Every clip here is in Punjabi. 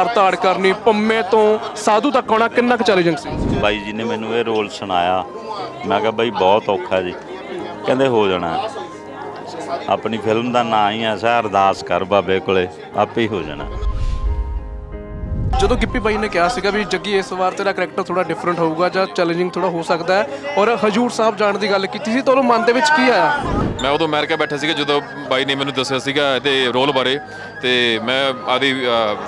ਮਾਰ ਧਾੜ ਕਰਨੀ, ਪੰਮੇ ਤੋਂ ਸਾਧੂ ਤੱਕ ਆਉਣਾ, ਕਿੰਨਾ ਕੁ ਚੈਲੰਜਿੰਗ ਸੀ? ਬਾਈ ਜੀ ਨੇ ਮੈਨੂੰ ਇਹ ਰੋਲ ਸੁਣਾਇਆ। ਮੈਂ ਕਿਹਾ, ਬਾਈ, ਬਹੁਤ ਔਖਾ ਜੀ। ਕਹਿੰਦੇ, ਹੋ ਜਾਣਾ ਆਪਣੀ ਫਿਲਮ ਦਾ ਨਾਂ ਹੀ ਐਸਾ ਅਰਦਾਸ ਕਰ ਬਾਬੇ ਕੋਲੇ, ਆਪੇ ਹੀ ਹੋ ਜਾਣਾ ਜਦੋਂ ਗਿੱਪੀ ਬਾਈ ਨੇ ਕਿਹਾ ਸੀਗਾ ਵੀ ਜੱਗੀ ਇਸ ਵਾਰ ਤੇਰਾ ਕਰੈਕਟਰ ਥੋੜਾ ਡਿਫਰੈਂਟ ਹੋਊਗਾ ਜਾਂ ਚੈਲੰਜਿੰਗ ਥੋੜਾ ਹੋ ਸਕਦਾ ਹੈ ਔਰ ਹਜੂਰ ਸਾਹਿਬ ਜਾਣ ਦੀ ਗੱਲ ਕੀਤੀ ਸੀ ਤੁਹਾਨੂੰ ਮਨ ਦੇ ਵਿੱਚ ਕੀ ਆਇਆ? ਮੈਂ ਉਦੋਂ ਅਮਰੀਕਾ ਬੈਠਾ ਸੀਗਾ ਜਦੋਂ ਬਾਈ ਨੇ ਮੈਨੂੰ ਦੱਸਿਆ ਸੀਗਾ ਇਹਦੇ ਰੋਲ ਬਾਰੇ ਤੇ ਮੈਂ ਆਦੀ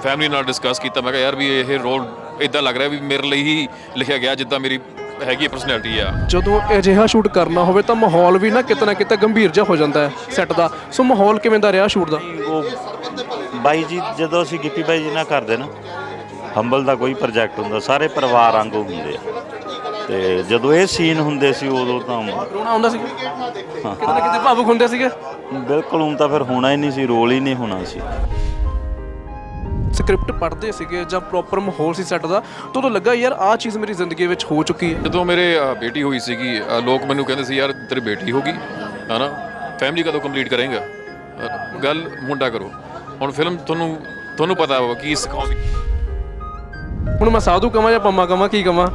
ਫੈਮਿਲੀ ਨਾਲ ਡਿਸਕਸ ਕੀਤਾ ਮੈਂ ਕਿਹਾ ਯਾਰ ਵੀ ਇਹ ਰੋਲ ਇਦਾਂ ਲੱਗ ਰਿਹਾ ਵੀ ਮੇਰੇ ਲਈ ਹੀ ਲਿਖਿਆ ਗਿਆ ਜਿੱਦਾਂ ਮੇਰੀ ਹੈਗੀ ਪਰਸਨੈਲਿਟੀ ਆ। ਜਦੋਂ ਅਜਿਹਾ ਸ਼ੂਟ ਕਰਨਾ ਹੋਵੇ ਤਾਂ ਮਾਹੌਲ ਵੀ ਨਾ ਕਿਤੇ ਨਾ ਕਿਤੇ ਗੰਭੀਰ ਜਿਹਾ ਹੋ ਜਾਂਦਾ ਹੈ ਸੈੱਟ ਦਾ। ਸੋ ਮਾਹੌਲ ਕਿਵੇਂ ਦਾ ਰਿਹਾ ਸ਼ੂਟ ਦਾ? ਬਾਈ ਜੀ ਜਦੋਂ ਅਸੀਂ ਗਿੱਪੀ ਬਾਈ ਜੀ ਨਾਲ ਕਰਦੇ ਨਾ ਹੰਬਲ ਦਾ ਕੋਈ ਪ੍ਰੋਜੈਕਟ ਹੁੰਦਾ ਸਾਰੇ ਪਰਿਵਾਰ ਵਾਂਗੂ ਹੁੰਦੇ ਆ। ਤੇ ਜਦੋਂ ਇਹ ਸੀਨ ਹੁੰਦੇ ਸੀ ਉਦੋਂ ਤਾਂ ਰੋਣਾ ਆਉਂਦਾ ਸੀ? ਕਿਤੇ ਨਾ ਕਿਤੇ ਭਾਵੁਕ ਹੁੰਦੇ ਸੀਗੇ? ਬਿਲਕੁਲ ਹੁਣ ਤਾਂ ਫਿਰ ਹੋਣਾ ਹੀ ਨਹੀਂ ਸੀ ਰੋਲ ਹੀ ਨਹੀਂ ਹੋਣਾ ਸੀ। ਸਕ੍ਰਿਪਟ ਪੜ੍ਹਦੇ ਸੀਗੇ ਜਾਂ ਪ੍ਰੋਪਰ ਮਾਹੌਲ ਸੀ ਸੈੱਟ ਦਾ ਤਾਂ ਉਦੋਂ ਲੱਗਾ ਯਾਰ ਆਹ ਚੀਜ਼ ਮੇਰੀ ਜ਼ਿੰਦਗੀ ਵਿੱਚ ਹੋ ਚੁੱਕੀ ਹੈ। ਜਦੋਂ ਮੇਰੇ ਅ, ਬੇਟੀ ਹੋਈ ਸੀਗੀ ਅ, ਲੋਕ ਮੈਨੂੰ ਕਹਿੰਦੇ ਸੀ ਯਾਰ ਤੇਰੀ ਬੇਟੀ ਹੋਗੀ ਹਨਾ? ਫੈਮਿਲੀ ਕਦੋਂ ਕੰਪਲੀਟ ਕਰੇਗਾ? ਗੱਲ ਮੁੰਡਾ ਕਰੋ। ਹੁਣ ਫਿਲਮ ਤੁਹਾਨੂੰ ਤੁਹਾਨੂੰ ਪਤਾ ਹੋਗਾ ਕੀ ਸਿਖਾਉਂਦੀ ਹੁਣ ਮੈਂ ਸਾਧੂ ਕਵਾਂ ਜਾਂ ਪੰਮਾ ਕਵਾਂ ਕੀ ਕਵਾਂ?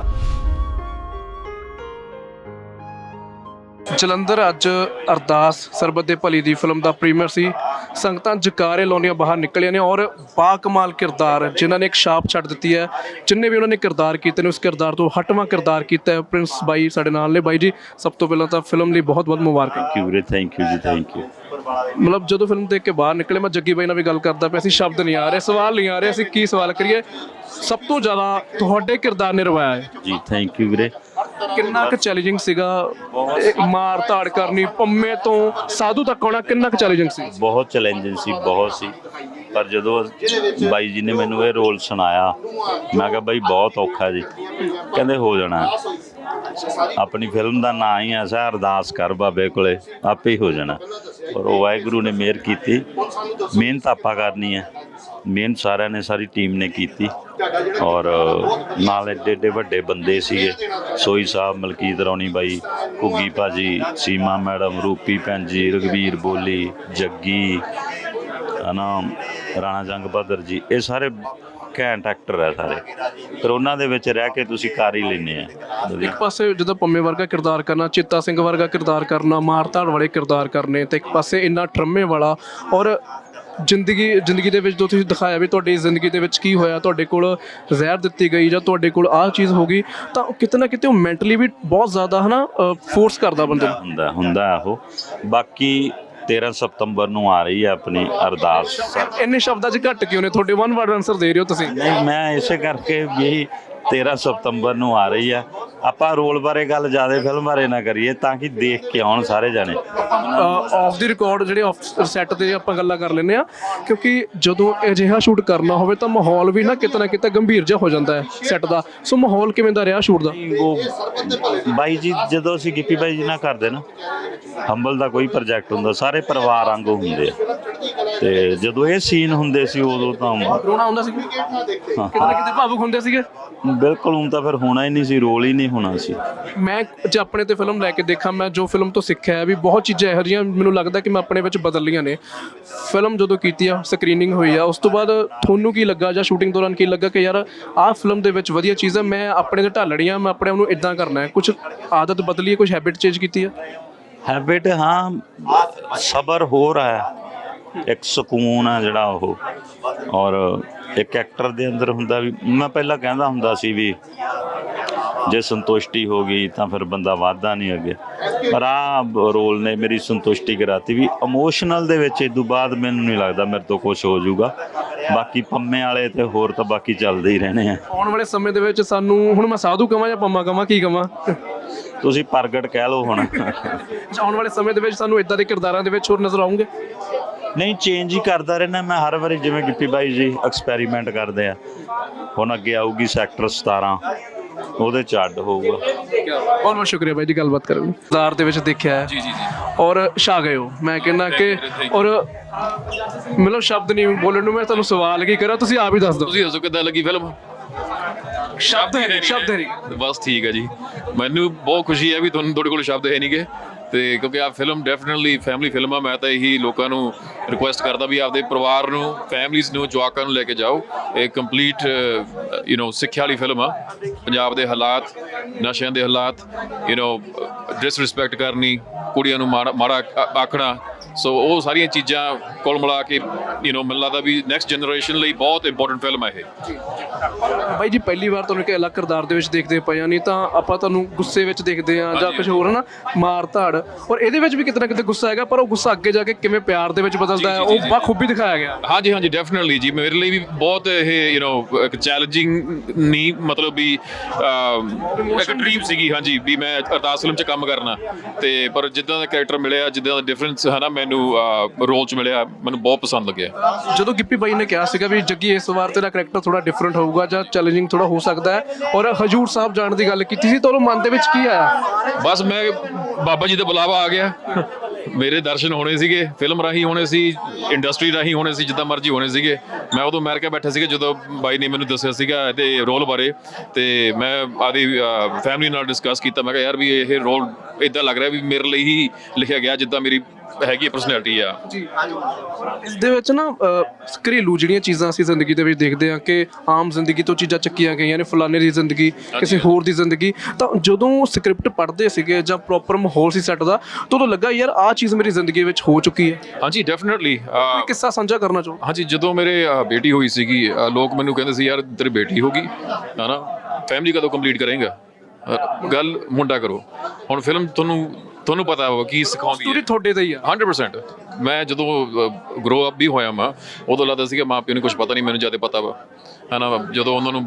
ਜਲੰਧਰ ਅੱਜ ਅਰਦਾਸ ਸਰਬਤ ਦੇ ਭਲੀ ਦੀ ਫਿਲਮ ਦਾ ਪ੍ਰੀਮੀਅਰ ਸੀ। ਸੰਗਤਾਂ ਜਕਾਰੇ ਲਾਉਣੀਆਂ ਬਾਹਰ ਨਿਕਲੀਆਂ ਨੇ ਔਰ ਬਾ ਕਮਾਲ ਕਿਰਦਾਰ ਜਿਨ੍ਹਾਂ ਨੇ ਇੱਕ ਛਾਪ ਛੱਡ ਦਿੱਤੀ ਹੈ। ਜਿੰਨੇ ਵੀ ਉਹਨਾਂ ਨੇ ਕਿਰਦਾਰ ਕੀਤੇ ਨੇ ਉਸ ਕਿਰਦਾਰ ਤੋਂ ਹਟਵਾਂ ਕਿਰਦਾਰ ਕੀਤਾ ਹੈ। ਪ੍ਰਿੰਸ ਬਾਈ ਸਾਡੇ ਨਾਲ ਨੇ। ਬਾਈ ਜੀ ਸਭ ਤੋਂ ਪਹਿਲਾਂ ਤਾਂ ਫਿਲਮ ਲਈ ਬਹੁਤ ਬਹੁਤ ਮੁਬਾਰਕਾਂ। ਥੈਂਕ ਯੂ ਵੀਰੇ ਥੈਂਕ ਯੂ ਜੀ ਥੈਂਕ ਯੂ ਮਤਲਬ ਜਦੋਂ ਫਿਲਮ ਦੇਖ ਕੇ ਬਾਹਰ ਨਿਕਲੇ ਮੈਂ ਜੱਗੀ ਬਾਈ ਨਾਲ ਵੀ ਗੱਲ ਕਰਦਾ ਪਿਆ ਸੀ ਸ਼ਬਦ ਨਹੀਂ ਆ ਰਹੇ ਸਵਾਲ ਨਹੀਂ ਆ ਰਹੇ ਅਸੀਂ ਕੀ ਸਵਾਲ ਕਰੀਏ? ਸਭ ਤੋਂ ਜ਼ਿਆਦਾ ਤੁਹਾਡੇ ਕਿਰਦਾਰ ਨੇ ਰਵਾਇਆ ਹੈ। ਜੀ ਥੈਂਕ ਯੂ ਵੀਰੇ। ਕਿੰਨਾ ਕੁ ਚੈਲੰਜਿੰਗ ਸੀਗਾ? ਇਹ ਮਾਰ ਧਾੜ ਕਰਨੀ ਪੰਮੇ ਤੋਂ ਸਾਧੂ ਤੱਕ ਆਉਣਾ ਕਿੰਨਾ ਕੁ ਚੈਲੰਜਿੰਗ ਸੀ? ਬਹੁਤ ਚੈਲੰਜਿੰਗ ਸੀ ਬਹੁਤ ਸੀ। ਪਰ ਜਦੋਂ ਬਾਈ ਜੀ ਨੇ ਮੈਨੂੰ ਇਹ ਰੋਲ ਸੁਣਾਇਆ ਮੈਂ ਕਿਹਾ ਬਾਈ ਬਹੁਤ ਔਖਾ ਜੀ। ਕਹਿੰਦੇ ਹੋ ਜਾਣਾ। ਆਪਣੀ ਫਿਲਮ ਦਾ ਨਾਂ ਹੀ ਐਸਾ ਅਰਦਾਸ ਕਰ ਬਾਬੇ ਕੋਲੇ, ਆਪੇ ਹੀ ਹੋ ਜਾਣਾ। ਔਰ ਉਹ ਵਾਹਿਗੁਰੂ ਨੇ ਮਿਹਰ ਕੀਤੀ। ਮਿਹਨਤ ਆਪਾਂ ਕਰਨੀ ਹੈ ਮਿਹਨਤ ਸਾਰਿਆਂ ਨੇ, ਸਾਰੀ ਟੀਮ ਨੇ ਕੀਤੀ। ਔਰ ਨਾਲ ਏਡੇ ਏਡੇ ਵੱਡੇ ਬੰਦੇ ਸੀਗੇ। ਸੋਈ ਸਾਹਿਬ, ਮਲਕੀਤ ਰੌਣੀ ਬਾਈ, ਘੁੱਗੀ ਭਾਜੀ, ਸੀਮਾ ਮੈਡਮ, ਰੂਪੀ ਭੈਣ ਜੀ ਰਗਵੀਰ ਬੋਲੀ, ਜੱਗੀ, ਹਨਾ, ਰਾਣਾ ਜੰਗ ਬਹਾਦਰ ਜੀ, ਇਹ ਸਾਰੇ ਘੈਂਟ ਐਕਟਰ ਹੈ ਸਾਰੇ। ਪਰ ਉਹਨਾਂ ਦੇ ਵਿੱਚ ਰਹਿ ਕੇ ਤੁਸੀਂ ਕਰ ਹੀ ਲੈਨੇ ਆ। ਇੱਕ ਪਾਸੇ ਜਦੋਂ ਪੰਮੇ ਵਰਗਾ ਕਿਰਦਾਰ ਕਰਨਾ ਚਿੱਤਾ ਸਿੰਘ ਵਰਗਾ ਕਿਰਦਾਰ ਕਰਨਾ ਮਾਰ ਧਾੜ ਵਾਲੇ ਕਿਰਦਾਰ ਕਰਨੇ ਤੇ ਇੱਕ ਪਾਸੇ ਇੰਨਾ ਟਰਮੇ ਵਾਲਾ ਔਰ ਜ਼ਿੰਦਗੀ ਜ਼ਿੰਦਗੀ ਦੇ ਵਿੱਚ ਜੋ ਤੁਸੀਂ ਦਿਖਾਇਆ ਵੀ ਤੁਹਾਡੀ ਜ਼ਿੰਦਗੀ ਦੇ ਵਿੱਚ ਕੀ ਹੋਇਆ ਤੁਹਾਡੇ ਕੋਲ ਜ਼ਹਿਰ ਦਿੱਤੀ ਗਈ ਜਾਂ ਤੁਹਾਡੇ ਕੋਲ ਆਹ ਚੀਜ਼ ਹੋ ਗਈ ਤਾਂ ਕਿਤੇ ਨਾ ਕਿਤੇ ਉਹ ਮੈਂਟਲੀ ਵੀ ਬਹੁਤ ਜ਼ਿਆਦਾ ਹਨਾ ਫੋਰਸ ਕਰਦਾ ਬੰਦੇ ਨੂੰ। ਹੁੰਦਾ ਹੁੰਦਾ ਉਹ। ਬਾਕੀ 13 ਸਤੰਬਰ ਨੂੰ ਆ ਰਹੀ ਹੈ ਆਪਣੀ ਅਰਦਾਸ। ਇੰਨੇ ਸ਼ਬਦਾਂ 'ਚ ਘੱਟ ਕਿਉਂ ਨੇ? ਤੁਹਾਡੇ ਵਨ ਵਰਡ ਆਨਸਰ ਦੇ ਰਹੇ ਹੋ ਤੁਸੀਂ। ਨਹੀਂ ਮੈਂ ਇਸੇ ਕਰਕੇ ਵੀ 13 ਸਤੰਬਰ ਨੂੰ ਆ ਰਹੀ ਆ। ਆਪਾਂ ਰੋਲ ਬਾਰੇ ਗੱਲ ਜ਼ਿਆਦਾ ਫਿਲਮ ਬਾਰੇ ਨਾ ਕਰੀਏ ਤਾਂ ਕਿ ਦੇਖ ਕੇ ਆਉਣ ਸਾਰੇ ਜਾਣੇ। ਆਫ ਦੀ ਰਿਕਾਰਡ ਜਿਹੜੇ ਆਫ ਸੈੱਟ ਤੇ ਆਪਾਂ ਗੱਲਾਂ ਕਰ ਲੈਂਦੇ ਆ ਕਿਉਂਕਿ ਜਦੋਂ ਅਜਿਹਾ ਸ਼ੂਟ ਕਰਨਾ ਹੋਵੇ ਤਾਂ ਮਾਹੌਲ ਵੀ ਨਾ ਕਿਤੇ ਨਾ ਕਿਤੇ ਗੰਭੀਰ ਜਿਹਾ ਹੋ ਜਾਂਦਾ ਹੈ ਸੈੱਟ ਦਾ। ਸੋ ਮਾਹੌਲ ਕਿਵੇਂ ਦਾ ਰਿਹਾ ਸ਼ੂਟ ਦਾ? ਬਾਈ ਜੀ ਜਦੋਂ ਅਸੀਂ ਗਿੱਪੀ ਬਾਈ ਜੀ ਨਾਲ ਕਰਦੇ ਨਾ ਹੰਬਲ ਦਾ ਕੋਈ ਪ੍ਰੋਜੈਕਟ ਹੁੰਦਾ ਸਾਰੇ ਪਰਿਵਾਰ ਵਾਂਗੂ ਹੁੰਦੇ ਆ। ਤੇ ਜਦੋਂ ਇਹ ਸੀਨ ਹੁੰਦੇ ਸੀ ਉਦੋਂ ਤਾਂ ਰੋਣਾ ਆਉਂਦਾ ਸੀ? ਕਿਤੇ ਨਾ ਕਿਤੇ ਭਾਵੁਕ ਹੁੰਦੇ ਸੀਗੇ? ਬਿਲਕੁਲ ਹੁਣ ਤਾਂ ਫਿਰ ਹੋਣਾ ਹੀ ਨਹੀਂ ਸੀ ਰੋਲ ਹੀ ਨਹੀਂ ਹੋਣਾ ਸੀ। ਮੈਂ ਜੇ ਆਪਣੇ ਤੇ ਫਿਲਮ ਲੈ ਕੇ ਦੇਖਾਂ ਮੈਂ ਜੋ ਫਿਲਮ ਤੋਂ ਸਿੱਖਿਆ ਹੈ ਵੀ ਬਹੁਤ ਚੀਜ਼ਾਂ ਇਹੋ ਜਿਹੀਆਂ ਮੈਨੂੰ ਲੱਗਦਾ ਕਿ ਮੈਂ ਆਪਣੇ ਵਿੱਚ ਬਦਲ ਲਈਆਂ ਨੇ। ਫਿਲਮ ਜਦੋਂ ਕੀਤੀ ਆ ਸਕਰੀਨਿੰਗ ਹੋਈ ਆ ਉਸ ਤੋਂ ਬਾਅਦ ਤੁਹਾਨੂੰ ਕੀ ਲੱਗਾ ਜਾਂ ਸ਼ੂਟਿੰਗ ਦੌਰਾਨ ਕੀ ਲੱਗਾ ਕਿ ਯਾਰ ਆਹ ਫਿਲਮ ਦੇ ਵਿੱਚ ਵਧੀਆ ਚੀਜ਼ ਹੈ ਮੈਂ ਆਪਣੇ ਤੇ ਢਾਲਣੀ ਆ ਮੈਂ ਆਪਣੇ ਆਪ ਨੂੰ ਇਦਾਂ ਕਰਨਾ ਹੈ। ਕੁਝ ਆਦਤ ਬਦਲੀ ਹੈ ਕੁਝ ਹੈਬਿਟ ਚੇਂਜ ਕੀਤੀ ਹੈ? ਹੈਬਿਟ ਹਾਂ ਸਬਰ ਹੋ ਰਹਾ ਹੈ ਇੱਕ ਸਕੂਨ ਆ ਜਿਹੜਾ ਉਹ। ਔਰ ਇੱਕ ਐਕਟਰ ਦੇ ਅੰਦਰ ਹੁੰਦਾ ਵੀ ਮੈਂ ਪਹਿਲਾਂ ਕਹਿੰਦਾ ਹੁੰਦਾ ਸੀ ਵੀ ਜੇ ਸੰਤੁਸ਼ਟੀ ਹੋ ਗਈ ਤਾਂ ਫਿਰ ਬੰਦਾ ਵਾਧਾ ਨਹੀਂ ਅੱਗੇ। ਪਰ ਆ ਰੋਲ ਨੇ ਮੇਰੀ ਸੰਤੁਸ਼ਟੀ ਕਰਾਤੀ ਵੀ ਇਮੋਸ਼ਨਲ ਦੇ ਵਿੱਚ ਇਦੋਂ ਬਾਅਦ ਮੈਨੂੰ ਨਹੀਂ ਲੱਗਦਾ ਮੇਰੇ ਤੋਂ ਕੁਝ ਹੋ ਜਾਊਗਾ। ਬਾਕੀ ਪੰਮੇ ਵਾਲੇ ਤੇ ਹੋਰ ਤਾਂ ਬਾਕੀ ਚੱਲਦੇ ਹੀ ਰਹਿਣੇ ਆ। ਆਉਣ ਵਾਲੇ ਸਮੇਂ ਦੇ ਵਿੱਚ ਸਾਨੂੰ ਹੁਣ ਮੈਂ ਸਾਧੂ ਕਵਾਂ ਜਾਂ ਪੰਮਾ ਕਵਾਂ ਕੀ ਕਵਾਂ? ਤੁਸੀਂ ਪ੍ਰਗਟ ਕਹਿ ਲਓ ਹੁਣ। ਆਉਣ ਵਾਲੇ ਸਮੇਂ ਦੇ ਵਿੱਚ ਸਾਨੂੰ ਇਦਾਂ ਦੇ ਕਿਰਦਾਰਾਂ ਦੇ ਵਿੱਚ ਹੋਰ ਨਜ਼ਰ ਆਉਂਗੇ? ਨਹੀਂ ਚੇਂਜ ਹੀ ਕਰਦਾ ਰਹਿਣਾ ਮੈਂ ਹਰ ਵਾਰੀ ਜਿਵੇਂ ਗਿੱਪੀ ਬਾਈ ਜੀ ਐਕਸਪੈਰੀਮੈਂਟ ਕਰਦੇ ਆ। ਹੁਣ ਅੱਗੇ ਆਊਗੀ ਸੈਕਟਰ 17 ਉਹਦੇ ਚ ਅੱਡ ਹੋਊਗਾ। ਬਹੁਤ ਬਹੁਤ ਸ਼ੁਕਰੀਆ ਬਾਈ ਜੀ ਗੱਲਬਾਤ ਕਰਨ ਲਈ। ਬਾਜ਼ਾਰ ਦੇ ਵਿੱਚ ਦੇਖਿਆ ਹੈ। ਜੀ ਜੀ ਜੀ। ਔਰ ਛਾ ਗਏ ਹੋ। ਮੈਂ ਕਹਿੰਦਾ ਕਿ ਔਰ ਮਤਲਬ ਸ਼ਬਦ ਨਹੀਂ ਬੋਲਣ ਨੂੰ ਮੈਂ ਤੁਹਾਨੂੰ ਸਵਾਲ ਕੀ ਕਰਾਂ ਤੁਸੀਂ ਆਪ ਹੀ ਦੱਸ ਦਿਓ। ਤੁਸੀਂ ਦੱਸੋ ਕਿੱਦਾਂ ਲੱਗੀ ਫਿਲਮ ਸ਼ਬਦ ਹੈ ਨਹੀਂ, ਸ਼ਬਦ ਹੈ ਨਹੀਂ। ਬਸ ਠੀਕ ਹੈ ਜੀ। ਮੈਨੂੰ ਬਹੁਤ ਖੁਸ਼ੀ ਹੈ ਵੀ ਤੁਹਾਨੂੰ ਤੁਹਾਡੇ ਕੋਲ ਸ਼ਬਦ ਹੈ ਨਹੀਂਗੇ। ਤੇ ਕਿਉਂਕਿ ਆ ਫਿਲਮ ਡੈਫੀਨਿਟਲੀ ਫੈਮਿਲੀ ਫਿਲਮ ਆ ਮੈਂ ਤਾਂ ਇਹੀ ਲੋਕਾਂ ਨੂੰ ਰਿਕੁਐਸਟ ਕਰਦਾ ਵੀ ਆਪਦੇ ਪਰਿਵਾਰ ਨੂੰ ਫੈਮਲੀਜ਼ ਨੂੰ ਜਵਾਕਾਂ ਨੂੰ ਲੈ ਕੇ ਜਾਓ ਇਹ ਕੰਪਲੀਟ ਯੂ نو ਸਿੱਖਿਆ ਵਾਲੀ ਫਿਲਮ ਆ ਪੰਜਾਬ ਦੇ ਹਾਲਾਤ ਨਸ਼ਿਆਂ ਦੇ ਹਾਲਾਤ ਯੂ نو ਡਿਸਰਿਸਪੈਕਟ ਕਰਨੀ ਕੁੜੀਆਂ ਨੂੰ ਮਾੜਾ ਮਾੜਾ ਆ- ਆਖਣਾ ਸੋ ਉਹ ਸਾਰੀਆਂ ਚੀਜ਼ਾਂ ਕੋਲ ਮਿਲਾ ਕੇ ਯੂ نو ਮੈਨੂੰ ਲੱਗਦਾ ਵੀ ਨੈਕਸਟ ਜਨਰੇਸ਼ਨ ਲਈ ਬਹੁਤ ਇੰਪੋਰਟੈਂਟ ਫਿਲਮ ਹੈ ਇਹ ਬਾਈ ਜੀ ਪਹਿਲੀ ਵਾਰ ਤੁਹਾਨੂੰ ਇੱਕ ਅਲੱਗ ਕਿਰਦਾਰ ਦੇ ਵਿੱਚ ਦੇਖਦੇ ਪਏ ਆ ਨਹੀਂ ਤਾਂ ਆਪਾਂ ਤੁਹਾਨੂੰ ਗੁੱਸੇ ਵਿੱਚ ਦੇਖਦੇ ਆ ਜਾਂ ਕੁਝ ਹੋਰ ਹਨਾ ਮਾਰ ਧਾੜ ਔਰ ਇਹਦੇ ਵਿੱਚ ਵੀ ਕਿਤੇ ਨਾ ਕਿਤੇ ਗੁੱਸਾ ਹੈਗਾ ਪਰ ਉਹ ਗੁੱਸਾ ਅੱਗੇ ਜਾ ਕੇ ਕਿਵੇਂ ਪਿਆਰ ਦੇ ਵਿੱਚ ਬਦਲਦਾ ਹੈ ਉਹ ਬਖੂਬੀ ਦਿਖਾਇਆ ਗਿਆ। ਹਾਂਜੀ ਹਾਂਜੀ ਡੈਫੀਨਿਟਲੀ ਜੀ। ਮੇਰੇ ਲਈ ਵੀ ਬਹੁਤ ਇਹ ਯੂ نو ਇੱਕ ਚੈਲੰਜਿੰਗ ਨਹੀਂ ਮਤਲਬ ਵੀ ਇੱਕ ਡ੍ਰੀਮ ਸੀਗੀ ਹਾਂਜੀ ਵੀ ਮੈਂ ਅਰਦਾਸ ਫਿਲਮ 'ਚ ਕੰਮ ਕਰਨਾ। ਤੇ ਪਰ ਜਿੱਦਾਂ ਦਾ ਕੈਰੈਕਟਰ ਮਿਲਿਆ ਜਿੱਦਾਂ ਦਾ ਡਿਫਰੈਂਸ ਹੈ ਨਾ ਮੈਨੂੰ ਰੋਲ 'ਚ ਮਿਲਿਆ ਮੈਨੂੰ ਬਹੁਤ ਪਸੰਦ ਲੱਗਿਆ। ਜਦੋਂ ਗਿੱਪੀ ਬਾਈ ਨੇ ਕਿਹਾ ਸੀਗਾ ਵੀ ਜੱਗੀ ਇਸ ਵਾਰ ਤੇਰਾ ਕਰੈਕਟਰ ਥੋੜਾ ਡਿਫਰੈਂਟ ਹੋਊਗਾ ਜਾਂ ਚੈਲੰਜਿੰਗ ਥੋੜਾ ਹੋ ਸਕਦਾ ਹੈ ਔਰ ਹਜੂਰ ਸਾਹਿਬ ਜਾਣ ਦੀ ਗੱਲ ਕੀਤੀ ਸੀ ਤਾਂ ਉਹ ਮਨ ਦੇ ਵਿੱਚ ਕੀ ਆਇਆ? ਬਸ ਮੈਂ ਬਾਬਾ ਜੀ ਦਾ ਬੁਲਾਵਾ ਆ ਗਿਆ। ਮੇਰੇ ਦਰਸ਼ਨ ਹੋਣੇ ਸੀਗੇ ਫਿਲਮ ਰਾਹੀਂ ਹੋਣੇ ਸੀ ਇੰਡਸਟਰੀ ਰਾਹੀਂ ਹੋਣੇ ਸੀ, ਜਿੱਦਾਂ ਮਰਜ਼ੀ ਹੋਣੇ ਸੀਗੇ। ਮੈਂ ਉਦੋਂ ਅਮਰੀਕਾ ਬੈਠਾ ਸੀਗਾ, ਜਦੋਂ ਬਾਈ ਨੇ ਮੈਨੂੰ ਦੱਸਿਆ ਸੀਗਾ ਇਹਦੇ ਰੋਲ ਬਾਰੇ। ਤੇ ਮੈਂ ਆਦੀ ਫੈਮਿਲੀ ਨਾਲ ਡਿਸਕਸ ਕੀਤਾ। ਮੈਂ ਕਿਹਾ, ਯਾਰ ਵੀ ਇਹ ਰੋਲ ਇਦਾਂ ਲੱਗ ਰਿਹਾ ਵੀ ਮੇਰੇ ਲਈ ਹੀ ਲਿਖਿਆ ਗਿਆ, ਜਿੱਦਾਂ ਮੇਰੀ ਹੈਗੀ ਪਰਸਨੈਲਿਟੀ ਆ। ਜੀ। ਇਸ ਦੇ ਵਿੱਚ ਨਾ ਅਹ, ਘਰੇਲੂ ਜਿਹੜੀਆਂ ਚੀਜ਼ਾਂ ਅਸੀਂ ਜ਼ਿੰਦਗੀ ਦੇ ਵਿੱਚ ਦੇਖਦੇ ਹਾਂ ਕਿ ਆਮ ਜ਼ਿੰਦਗੀ ਤੋਂ ਚੀਜ਼ਾਂ ਚੱਕੀਆਂ ਗਈਆਂ ਨੇ ਫਲਾਣੇ ਦੀ ਜ਼ਿੰਦਗੀ ਕਿਸੇ ਹੋਰ ਦੀ ਜ਼ਿੰਦਗੀ ਤਾਂ ਜਦੋਂ ਸਕ੍ਰਿਪਟ ਪੜ੍ਹਦੇ ਸੀਗੇ ਜਾਂ ਪ੍ਰੋਪਰ ਮਾਹੌਲ ਸੀ ਸੈੱਟ ਦਾ ਤਾਂ ਉਦੋਂ ਲੱਗਾ ਯਾਰ ਆਹ ਚੀਜ਼ ਮੇਰੀ ਜ਼ਿੰਦਗੀ ਵਿੱਚ ਹੋ ਚੁੱਕੀ ਹੈ। ਹਾਂਜੀ ਡੈਫੀਨਿਟਲੀ ਕਿੱਸਾ ਸਾਂਝਾ ਕਰਨਾ ਚਾਹੋ? ਹਾਂਜੀ ਜਦੋਂ ਮੇਰੇ ਅ, ਬੇਟੀ ਹੋਈ ਸੀਗੀ ਅ, ਲੋਕ ਮੈਨੂੰ ਕਹਿੰਦੇ ਸੀ ਯਾਰ ਤੇਰੀ ਬੇਟੀ ਹੋ ਗਈ ਹਨਾ? ਫੈਮਿਲੀ ਕਦੋਂ ਕੰਪਲੀਟ ਕਰੇਗਾ? ਗੱਲ ਮੁੰਡਾ ਕਰੋ। ਹੁਣ ਫਿਲਮ ਤੁਹਾਨੂੰ ਤੁਹਾਨੂੰ ਪਤਾ ਹੋਗਾ ਕੀ ਸਿਖਾਉਂਦੀ ਸਟੋਰੀ ਹੈ ਤੁਹਾਡੇ ਤੇ ਹੀ ਆ। 100% ਮੈਂ ਜਦੋਂ ਗਰੋ ਅਪ ਵੀ ਹੋਇਆ ਮੈਂ ਉਦੋਂ ਲੱਗਦਾ ਸੀਗਾ ਮਾਂ ਪਿਓ ਨੂੰ ਕੁਝ ਪਤਾ ਨਹੀਂ ਮੈਨੂੰ ਜ਼ਿਆਦਾ ਪਤਾ ਵਾ। ਹਨਾ ਜਦੋਂ ਉਹਨਾਂ ਨੂੰ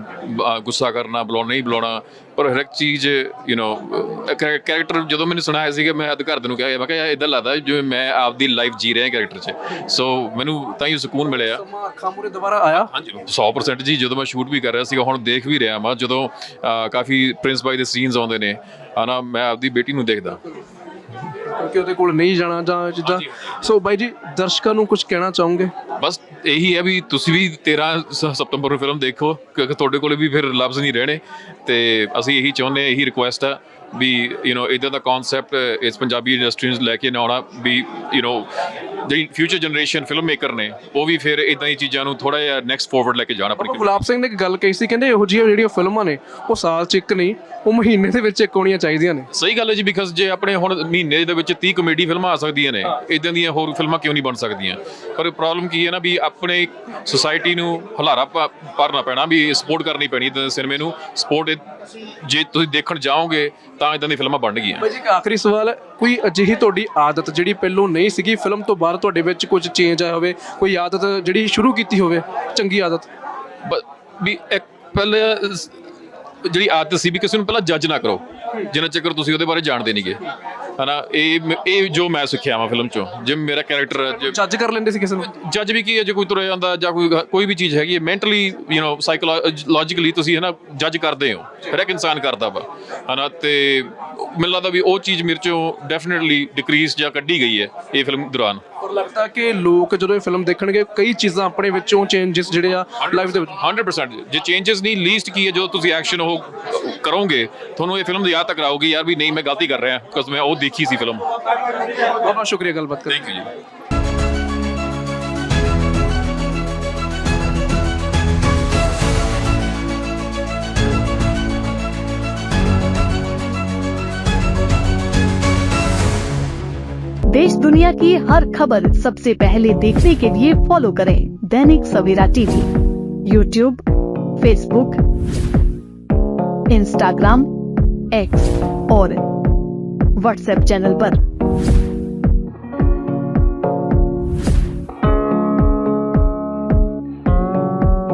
ਗੁੱਸਾ ਕਰਨਾ ਬੁਲਾਉਣਾ ਨਹੀਂ ਬੁਲਾਉਣਾ ਪਰ ਹਰ ਇੱਕ ਚੀਜ਼ ਯੂ نو ਕੈਰੈਕਟਰ ਜਦੋਂ ਮੈਨੂੰ ਸੁਣਾਇਆ ਸੀਗਾ ਮੈਂ ਅਧ ਘਰਦਿਆਂ ਨੂੰ ਕਿਹਾ ਮੈਂ ਕਿਹਾ ਇਦਾਂ ਲੱਗਦਾ ਜਿਵੇਂ ਮੈਂ ਆਪਦੀ ਲਾਈਫ ਜੀ ਰਿਹਾ ਕੈਰੈਕਟਰ 'ਚ। ਸੋ ਮੈਨੂੰ ਤਾਂ ਹੀ ਸਕੂਨ ਮਿਲਿਆ। ਅੱਖਾਂ ਮੂਰੇ ਦੁਬਾਰਾ ਆਇਆ? ਹਾਂਜੀ 100% ਜੀ ਜਦੋਂ ਮੈਂ ਸ਼ੂਟ ਵੀ ਕਰ ਰਿਹਾ ਸੀਗਾ ਹੁਣ ਦੇਖ ਵੀ ਰਿਹਾ ਮੈਂ ਜਦੋਂ ਕਾਫੀ ਪ੍ਰਿੰਸ ਬਾਈ ਦੇ ਸੀਨਸ ਆਉਂਦੇ ਨੇ ਹਨਾ ਮੈਂ ਆਪਦੀ ਬੇਟੀ ਨੂੰ ਦੇਖਦਾ। ਕਿਉਂਕਿ ਉਹਦੇ ਕੋਲ ਨਹੀਂ ਜਾਣਾ ਜਾਂ ਜਿੱਦਾਂ ਸੋ ਬਾਈ ਜੀ ਦਰਸ਼ਕਾਂ ਨੂੰ ਕੁਝ ਕਹਿਣਾ ਚਾਹੋਗੇ? ਬਸ ਇਹੀ ਹੈ ਵੀ ਤੁਸੀਂ ਵੀ 13 ਸ- ਸਤੰਬਰ ਨੂੰ ਫਿਲਮ ਦੇਖੋ ਕਿਉਂਕਿ ਤੁਹਾਡੇ ਕੋਲੇ ਵੀ ਫਿਰ ਲਫ਼ਜ਼ ਨਹੀਂ ਰਹਿਣੇ ਤੇ ਅਸੀਂ ਇਹੀ ਚਾਹੁੰਦੇ ਹਾਂ ਇਹੀ ਰਿਕੁਐਸਟ ਹੈ ਵੀ ਯੂ نو ਇਦਾਂ ਦਾ ਕਨਸੈਪਟ ਇਸ ਪੰਜਾਬੀ ਇੰਡਸਟਰੀ ਨੂੰ ਲੈ ਕੇ ਨਾ ਆਉਣਾ ਵੀ ਯੂ نو ਜਿਹੜੀ ਫਿਊਚਰ ਜਨਰੇਸ਼ਨ ਫਿਲਮ ਮੇਕਰ ਨੇ ਉਹ ਵੀ ਫਿਰ ਇਦਾਂ ਦੀ ਚੀਜ਼ਾਂ ਨੂੰ ਥੋੜਾ ਜਿਹਾ ਨੈਕਸਟ ਫੋਰਵਰਡ ਲੈ ਕੇ ਜਾਣ ਆਪਣੀ ਆਪਾਂ ਗੁਲਾਬ ਸਿੰਘ ਨੇ ਇੱਕ ਗੱਲ ਕਹੀ ਸੀ ਕਹਿੰਦੇ ਇਹੋ ਜਿਹੀਆਂ ਜਿਹੜੀਆਂ ਫਿਲਮਾਂ ਨੇ ਉਹ ਸਾਲ 'ਚ ਇੱਕ ਨਹੀਂ ਉਹ ਮਹੀਨੇ ਦੇ ਵਿੱਚ ਇੱਕ ਆਉਣੀਆਂ ਚਾਹੀਦੀਆਂ ਨੇ ਸਹੀ ਗੱਲ ਹੈ ਜੀ ਬਿਕਾਜ਼ ਜੇ ਆਪਣੇ ਹੁਣ ਮਹੀਨੇ ਦੇ ਵਿੱਚ 30 ਕਮੇਡੀ ਫਿਲਮਾਂ ਆ ਸਕਦੀਆਂ ਨੇ ਇਦਾਂ ਦੀਆਂ ਹੋਰ ਫਿਲਮਾਂ ਕਿਉਂ ਨਹੀਂ ਬਣ ਸਕਦੀਆਂ ਪਰ ਪ੍ਰੋਬਲਮ ਕੀ ਹੈ ਨਾ ਵੀ ਆਪਣੇ ਸੋਸਾਇਟੀ ਨੂੰ ਹਲਾਰਾ ਭਰਨਾ ਪੈਣਾ ਵੀ ਸਪੋਰਟ ਕਰਨੀ ਪੈਣੀ ਇਦਾਂ ਦੇ ਸਿਨੇਮੇ ਨੂੰ ਸਪੋਰਟ ਜੇ ਤੁਸੀਂ ਦੇਖਣ ਜਾਓਗੇ ਤਾਂ ਇਦਾਂ ਦੀ ਫਿਲਮਾਂ ਬਣਨਗੀਆਂ ਬਾਈ ਜੀ ਇੱਕ ਆਖਰੀ ਸਵਾਲ ਕੋਈ ਅਜਿਹੀ ਤੁਹਾਡੀ ਆਦਤ ਜਿਹੜੀ ਪਹਿਲੋਂ ਨਹੀਂ ਸੀਗੀ? ਫਿਲਮ ਤੋਂ ਬਾਅਦ ਤੁਹਾਡੇ ਵਿੱਚ ਕੁਝ ਚੇਂਜ ਆਇਆ ਹੋਵੇ ਕੋਈ ਆਦਤ ਜਿਹੜੀ ਸ਼ੁਰੂ ਕੀਤੀ ਹੋਵੇ ਚੰਗੀ ਆਦਤ? ਬ- ਵੀ ਇੱਕ ਪਹਿਲੇ ਜਿਹੜੀ ਆਦਤ ਸੀ ਵੀ ਕਿਸੇ ਨੂੰ ਪਹਿਲਾਂ ਜੱਜ ਨਾ ਕਰੋ ਜਿੰਨਾ ਚੱਕਰ ਤੁਸੀਂ ਉਹਦੇ ਬਾਰੇ ਜਾਣਦੇ ਨਹੀਂਗੇ ਹਨਾ ਇਹ ਮ- ਇਹ ਜੋ ਮੈਂ ਸਿੱਖਿਆ ਵਾ ਫਿਲਮ ਚੋਂ ਜੇ ਮੇਰਾ ਕੈਰੈਕਟਰ ਜੇ ਜੱਜ ਕਰ ਲੈਂਦੇ ਸੀ ਕਿਸੇ ਨੂੰ? ਜੱਜ ਵੀ ਕੀ ਹੈ ਜੇ ਕੋਈ ਤੁਰਿਆ ਜਾਂਦਾ ਜਾਂ ਕੋਈ ਕੋਈ ਵੀ ਚੀਜ਼ ਹੈਗੀ ਹੈ ਮੈਂਟਲੀ ਯੂ نو ਸਾਈਕੋਲੋਜੀਕਲੀ ਤੁਸੀਂ ਹੈ ਨਾ ਜੱਜ ਕਰਦੇ ਹੋ ਹਰ ਇੱਕ ਇਨਸਾਨ ਕਰਦਾ ਵਾ ਹਨਾ ਤੇ ਮੈਨੂੰ ਲੱਗਦਾ ਵੀ ਉਹ ਚੀਜ਼ ਮੇਰੇ ਚੋਂ ਡੈਫੀਨਿਟਲੀ ਡਿਕਰੀਜ਼ ਜਾਂ ਕੱਢੀ ਗਈ ਹੈ ਇਹ ਫਿਲਮ ਦੌਰਾਨ। ਔਰ ਲੱਗਦਾ ਕਿ ਲੋਕ ਜਦੋਂ ਇਹ ਫਿਲਮ ਦੇਖਣਗੇ ਕਈ ਚੀਜ਼ਾਂ ਆਪਣੇ ਵਿੱਚੋਂ ਚੇਂਜਸ ਜਿਹੜੇ ਆ ਲਾਈਫ ਦੇ ਵਿੱਚ 100% ਜੇ ਚੇਂਜਸ ਨਹੀਂ ਲੀਸਟ ਕੀ ਹੈ ਜਦੋਂ ਤੁਸੀਂ ਐਕਸ਼ਨ ਉਹ ਕਰੋਗੇ ਤੁਹਾਨੂੰ ਇਹ ਫਿਲਮ ਯਾਦ ਤੱਕ ਆਊਗੀ ਯਾਰ ਵੀ ਨਹੀਂ ਮੈਂ ਗਲਤੀ ਕਰ ਰਿਹਾ ਬਿਕਾਜ਼ ਮੈਂ ਉਹ ਦੇਖੀ देखी सी फ़िल्म। बहुत बहुत शुक्रिया गलबात थैंक यू जी देश दुनिया की हर खबर सबसे पहले देखने के लिए फॉलो करें Dainik Savera TV. YouTube Facebook Instagram X और व्हाट्सएप चैनल पर।